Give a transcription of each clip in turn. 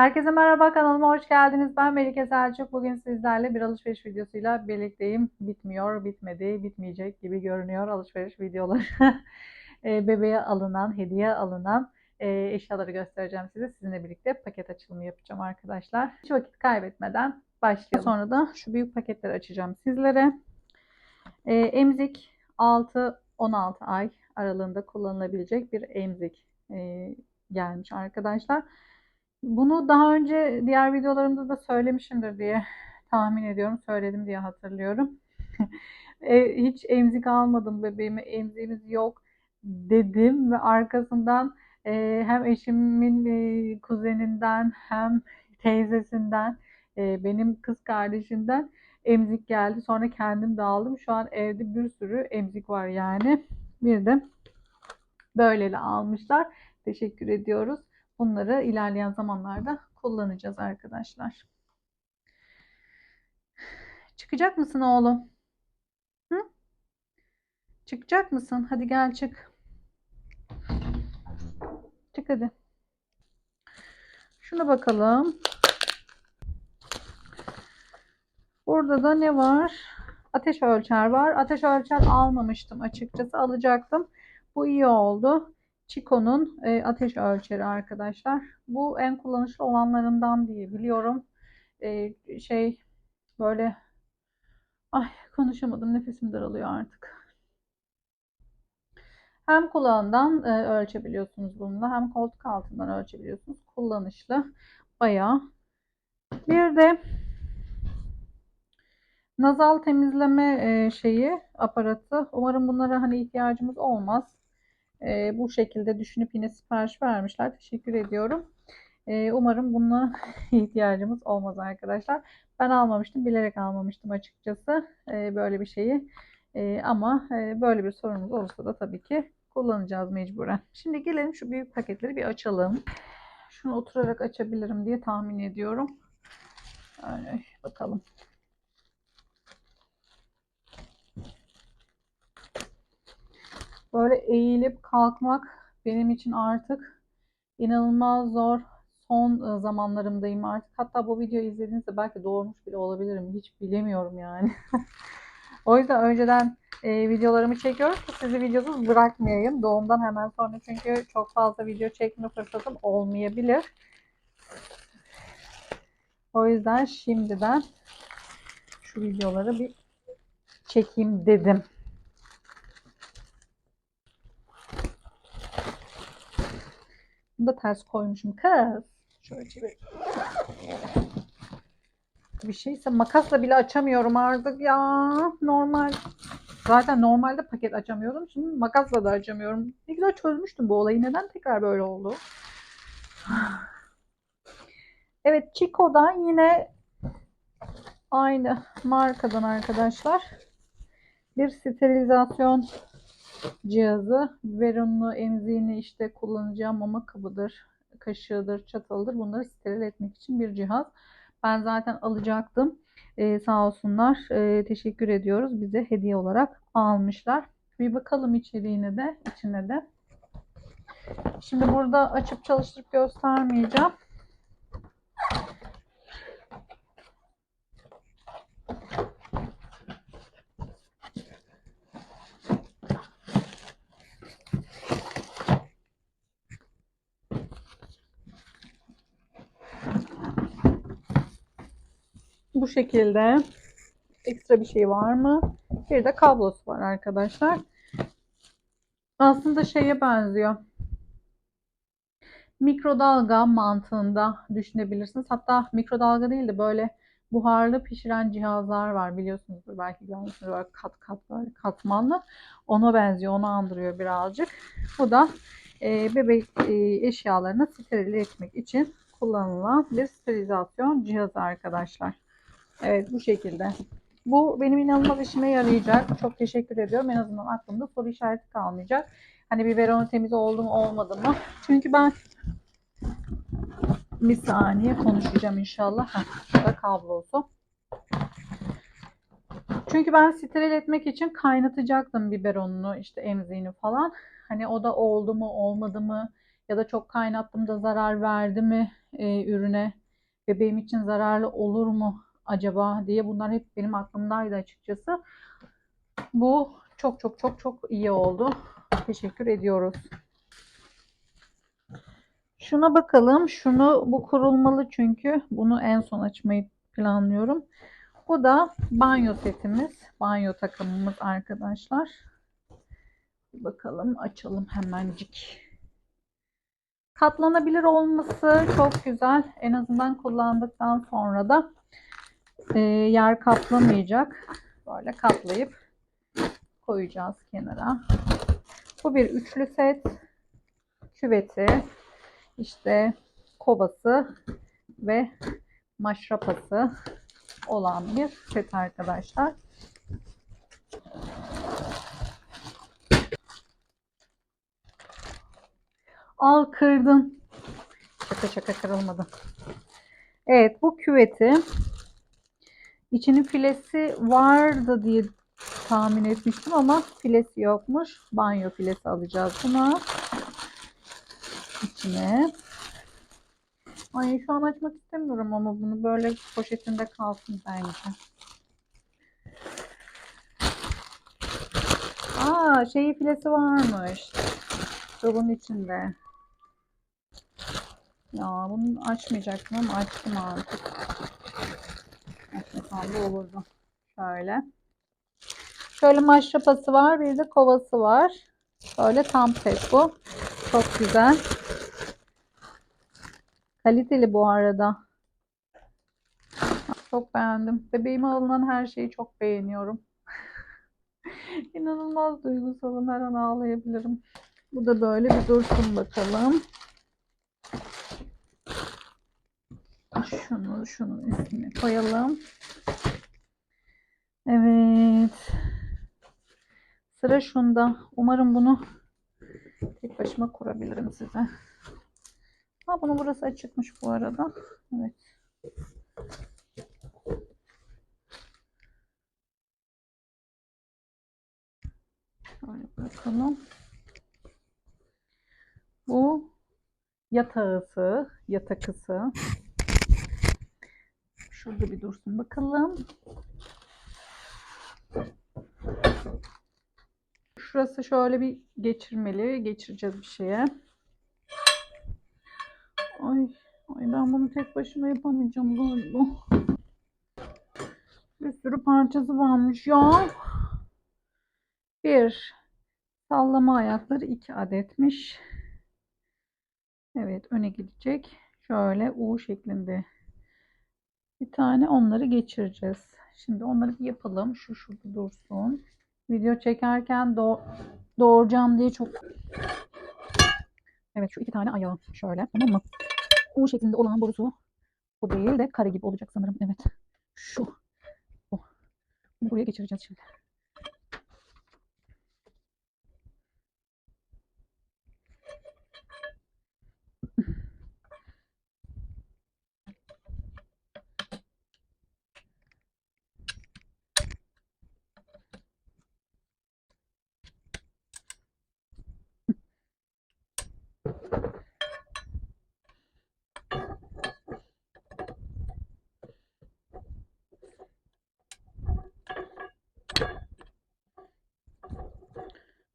Herkese merhaba kanalıma hoş geldiniz. Ben Melike Selçuk. Bugün sizlerle bir alışveriş videosuyla birlikteyim. Bitmiyor, bitmedi, bitmeyecek gibi görünüyor alışveriş videoları. E, Bebeğe alınan, hediye alınan e, eşyaları göstereceğim size. Sizinle birlikte paket açılımı yapacağım arkadaşlar. Hiç vakit kaybetmeden başlayalım. Sonra da şu büyük paketleri açacağım sizlere. E, emzik 6-16 ay aralığında kullanılabilecek bir emzik e, gelmiş arkadaşlar. Bunu daha önce diğer videolarımda da söylemişimdir diye tahmin ediyorum. Söyledim diye hatırlıyorum. E, Hiç emzik almadım bebeğime, emziğimiz yok dedim ve arkasından e, hem eşimin e, kuzeninden hem teyzesinden e, benim kız kardeşinden emzik geldi. Sonra kendim de aldım. Şu an evde bir sürü emzik var yani. Bir de böyleli almışlar. Teşekkür ediyoruz. Bunları ilerleyen zamanlarda kullanacağız arkadaşlar. Çıkacak mısın oğlum? Hı? Çıkacak mısın? Hadi gel çık. Çık hadi. Şuna bakalım. Burada da ne var? Ateş ölçer var. Ateş ölçer almamıştım açıkçası. Alacaktım. Bu iyi oldu. Chico'nun e, ateş ölçeri arkadaşlar. Bu en kullanışlı olanlarından diye biliyorum. E, şey böyle ay konuşamadım nefesim daralıyor artık. Hem kulağından e, ölçebiliyorsunuz bununla hem koltuk altından ölçebiliyorsunuz. Kullanışlı bayağı. Bir de nazal temizleme e, şeyi aparatı. Umarım bunlara hani ihtiyacımız olmaz. E, bu şekilde düşünüp yine sipariş vermişler. Teşekkür ediyorum. E, umarım buna ihtiyacımız olmaz arkadaşlar. Ben almamıştım. Bilerek almamıştım açıkçası. E, böyle bir şeyi. E, ama e, böyle bir sorunumuz olursa da tabii ki kullanacağız mecburen. Şimdi gelelim şu büyük paketleri bir açalım. Şunu oturarak açabilirim diye tahmin ediyorum. Öyle bakalım. Böyle eğilip kalkmak benim için artık inanılmaz zor. Son e, zamanlarımdayım artık. Hatta bu videoyu izlediğinizde belki doğurmuş bile olabilirim. Hiç bilemiyorum yani. O yüzden önceden e, videolarımı çekiyorum ki sizi videosuz bırakmayayım. Doğumdan hemen sonra çünkü çok fazla video çekme fırsatım olmayabilir. O yüzden şimdiden şu videoları bir çekeyim dedim. Bunu da ters koymuşum kız. Şöyle çevir. Bir şeyse makasla bile açamıyorum artık ya. Normal. Zaten normalde paket açamıyordum. Şimdi makasla da açamıyorum. Ne güzel çözmüştüm bu olayı. Neden tekrar böyle oldu? Evet Chico'dan yine aynı markadan arkadaşlar. Bir sterilizasyon cihazı. Veronlu emziğini işte kullanacağım mama kabıdır, kaşığıdır, çatalıdır. Bunları steril etmek için bir cihaz. Ben zaten alacaktım. Ee, sağ olsunlar. Ee, teşekkür ediyoruz. Bize hediye olarak almışlar. Bir bakalım içeriğine de, içine de. Şimdi burada açıp çalıştırıp göstermeyeceğim. Bu şekilde ekstra bir şey var mı? Bir de kablosu var arkadaşlar. Aslında şeye benziyor. Mikrodalga mantığında düşünebilirsiniz. Hatta mikrodalga değil de böyle buharlı pişiren cihazlar var biliyorsunuzdur belki görmüşsünüzdür böyle kat kat böyle katmanlı. Ona benziyor, onu andırıyor birazcık. Bu da e, bebek e, eşyalarını steril etmek için kullanılan bir sterilizasyon cihazı arkadaşlar. Evet bu şekilde. Bu benim inanılmaz işime yarayacak. Çok teşekkür ediyorum. En azından aklımda soru işareti kalmayacak. Hani biberonu temiz oldu mu olmadı mı? Çünkü ben bir saniye konuşacağım inşallah. Heh, şurada kablosu. Çünkü ben steril etmek için kaynatacaktım biberonunu, işte emziğini falan. Hani o da oldu mu olmadı mı ya da çok kaynattığımda zarar verdi mi e, ürüne bebeğim için zararlı olur mu acaba diye bunlar hep benim aklımdaydı açıkçası. Bu çok çok çok çok iyi oldu. Teşekkür ediyoruz. Şuna bakalım. Şunu bu kurulmalı çünkü bunu en son açmayı planlıyorum. Bu da banyo setimiz. Banyo takımımız arkadaşlar. Bakalım açalım hemencik. Katlanabilir olması çok güzel. En azından kullandıktan sonra da e, yer kaplamayacak. Böyle katlayıp koyacağız kenara. Bu bir üçlü set. Küveti, işte kovası ve maşrapası olan bir set arkadaşlar. Al kırdın. Şaka şaka kırılmadı. Evet bu küveti içinin filesi vardı diye tahmin etmiştim ama filesi yokmuş. Banyo filesi alacağız buna. İçine. Ay şu an açmak istemiyorum ama bunu böyle poşetinde kalsın bence. Aa şeyi filesi varmış. Dolabın içinde. Ya bunu açmayacaktım ama açtım artık. Açmasam da olurdu. Şöyle. Şöyle maşrapası var. Bir de kovası var. Böyle tam set bu. Çok güzel. Kaliteli bu arada. Çok beğendim. Bebeğime alınan her şeyi çok beğeniyorum. İnanılmaz duygusalım. Her an ağlayabilirim. Bu da böyle bir dursun bakalım. Şunu, şunun üstüne koyalım. Evet. Sıra şunda. Umarım bunu tek başıma kurabilirim size. Ha bunun burası açıkmış bu arada. Evet. Şöyle bakalım. Bu yatağısı, yatakısı. Şurada bir dursun bakalım. Şurası şöyle bir geçirmeli. Geçireceğiz bir şeye. Ay, ay ben bunu tek başıma yapamayacağım galiba. Bir sürü parçası varmış ya. Bir sallama ayakları iki adetmiş. Evet öne gidecek. Şöyle U şeklinde bir tane onları geçireceğiz. Şimdi onları bir yapalım. Şu şurada dursun. Video çekerken doğ doğuracağım diye çok Evet şu iki tane ayağı şöyle tamam mı? U şeklinde olan borusu bu değil de kare gibi olacak sanırım. Evet. Şu. Bu. Buraya geçireceğiz şimdi.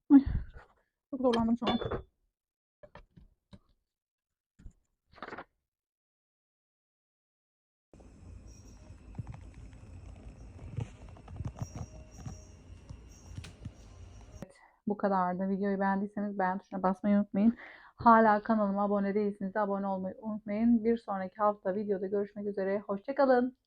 Çok zorlandım şu an. Bu kadardı. Videoyu beğendiyseniz beğen tuşuna basmayı unutmayın. Hala kanalıma abone değilseniz de abone olmayı unutmayın. Bir sonraki hafta videoda görüşmek üzere. Hoşçakalın.